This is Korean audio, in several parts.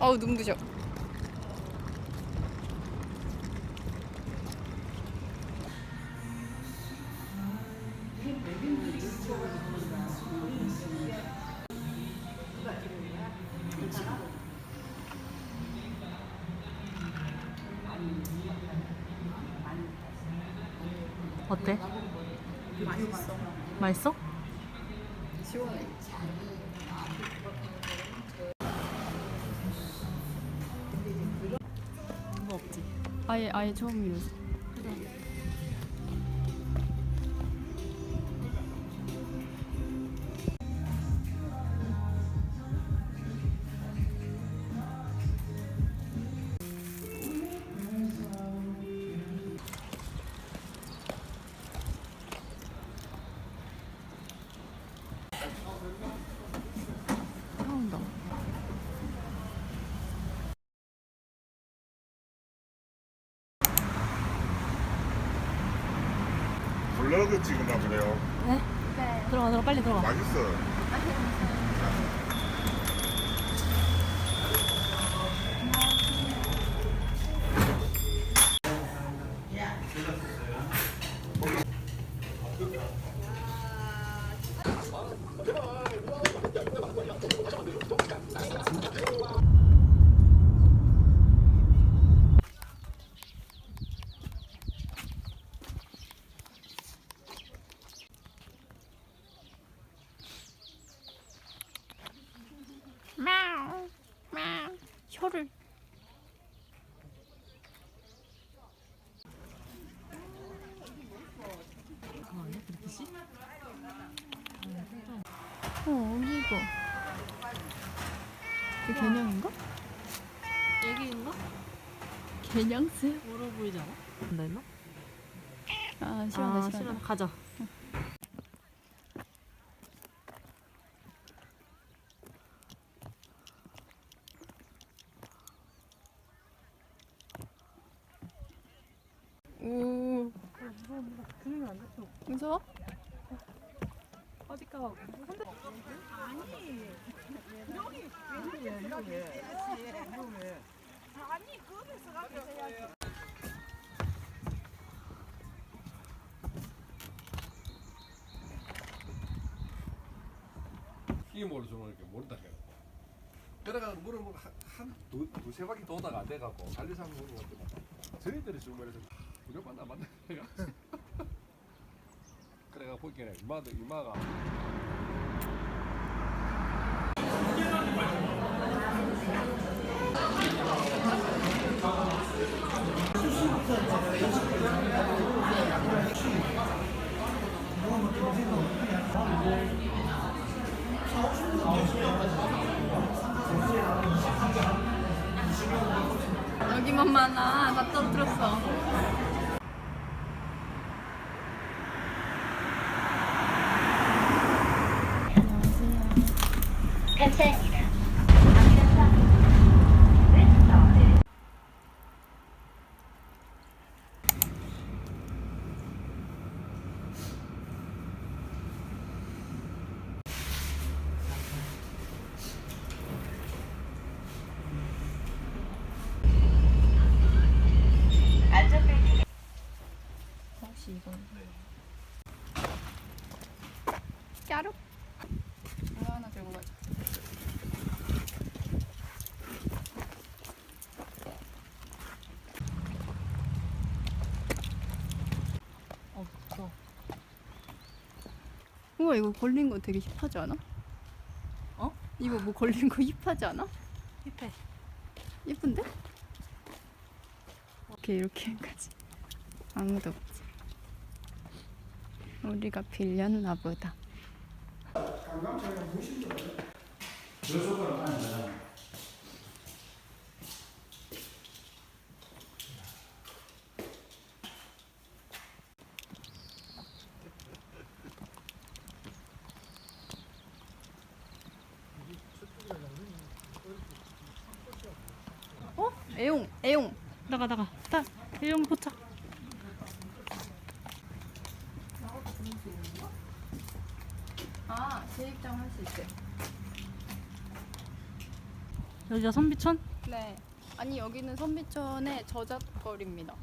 아우 눈부셔. 어때? 맛있어. 시원해. 없지. 아 블로그 찍었나 보네요. 네? 들어가 들어가 빨리 들어가. 맛있어. 혀를. 그렇듯이? 어 이거. 그 개념인가? 애기인가? 개냥스? 멀어 보이지 않아? 안 됐나? 아 시원하다 아. 싫어. 가자. 오 그러면 안 됐어. 무서워? 어디가? 힘으로 좀 이렇게 모른다 해요. 그래가 물을 뭐한두 두세 바퀴 도다가 안 돼갖고 관리상 물을 갖고 저희들이 좀 이래서 무조건 만나 만나 해가 그래가 보기에는 이마도 이마가 여기만 많아. 다 떨어뜨렸어. 감사합니다. 앞이라서 왼손을 안전벨트 혹시 이건 까룩? 이거 하나 들고 가자. 없어. 우와 이거 걸린 거 되게 힙하지 않아? 어? 이거 뭐 걸린 거 힙하지 않아? 힙해. 예쁜데? 이렇게 이렇게까지 아무도 없지. 우리가 빌렸나 보다. 어? 애용, 애용. 나가 나가. 다 일용 포착. 아, 재입장 할 수 있대. 여기가 선비촌? 네. 아니 여기는 선비촌의 저잣거리입니다.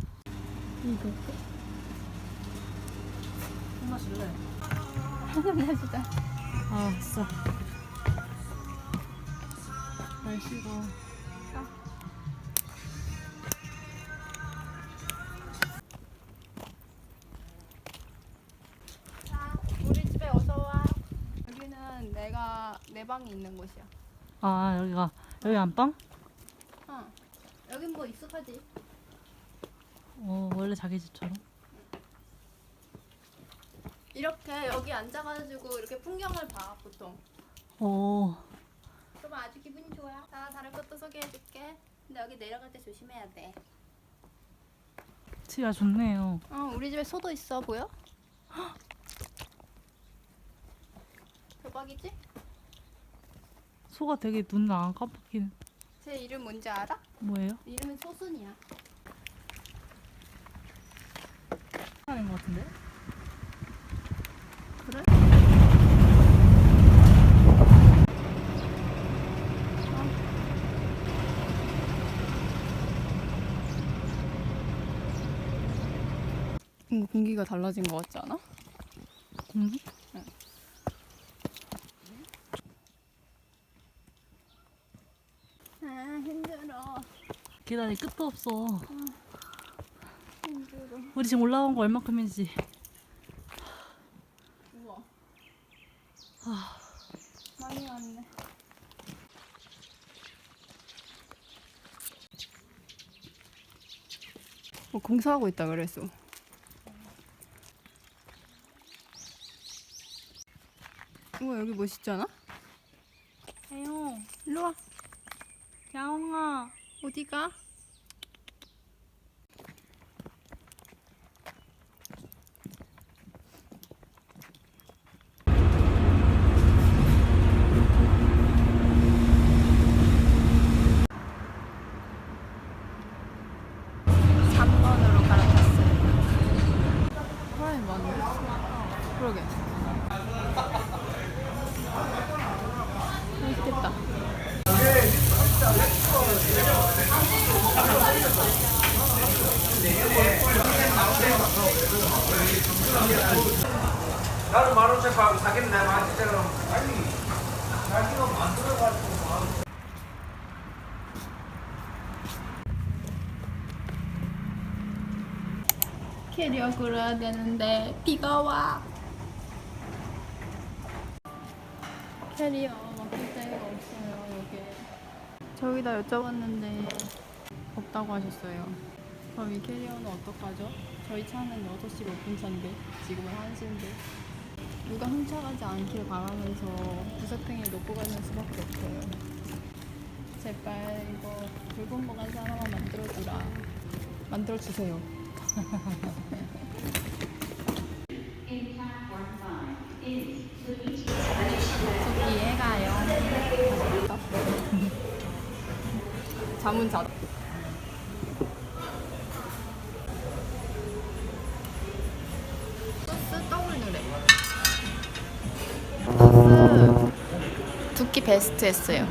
이거. 마실래? 마시자. 아, 진짜. 날씨가. 자, 내가 내 방이 있는 곳이야. 아, 여기가. 여기 안방? 어. 여긴 뭐 익숙하지? 어, 원래 자기 집처럼. 이렇게 여기 앉아가지고 이렇게 풍경을 봐 보통. 오. 그러면 아주 기분이 좋아. 자, 다른 것도 소개해줄게. 근데 여기 내려갈 때 조심해야 돼. 치가 좋네요. 어, 우리 집에 소도 있어 보여? 대박이지? 소가 되게 눈을 안 깜빡이는. 제 이름 뭔지 알아? 뭐예요? 이름은 소순이야. 하는 것 같은데? 그래? 공기가 달라진 것 같지 않아? 공기? 아 힘들어 계단이 끝도 없어. 힘들어 우리 지금 올라온 거 얼마큼인지. 우와 많이 왔네 뭐 공사하고 있다 그랬어 우와 여기 멋있잖아? 애용, 일로 와 야옹아. 어디가? 삼번으로 갈아탔어요. 사람이 많네. 그러게. 맛있겠다. 나는 만 원씩 받고 사기는 내가 맛있잖아. 아니, 자기가 만들어가지고. 캐리어 끌어야 되는데 비가 와. 캐리어 맡길 데가 없어요 여기. 저기다 여쭤봤는데 없다고 하셨어요. 그럼 이 캐리어는 어떡하죠? 저희 차는 6시 오픈 차인데 지금은 1시인데 누가 훔쳐가지 않길 바라면서 구석탱이에 놓고 가는 수밖에 없어요. 제발 이거 불공평한 사람만 만들어주라. 만들어주세요. 저기에 가요. 자문 자. 소 베스트 했어요.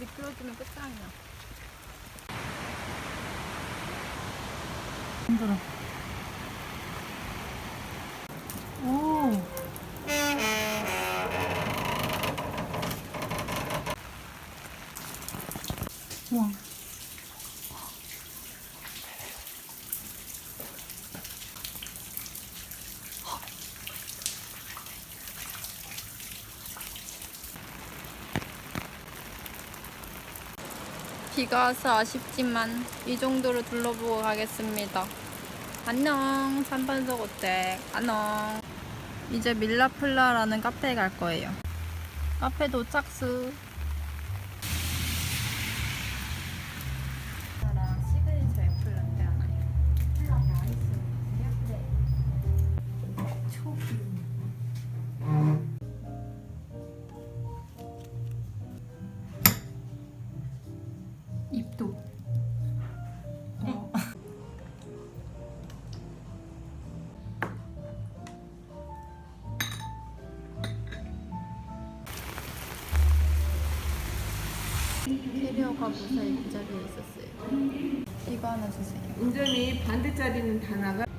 미끄러지면 끝장이야. 비가 와서 아쉽지만 이 정도로 둘러보고 가겠습니다. 안녕, 산반석호텔. 안녕. 이제 밀라플라라는 카페에 갈 거예요. 카페 도착수. 캐리어가 무사히 그 자리에 있었어요. 이거 하나 주세요. 운전이 반대짜리는 다 나가.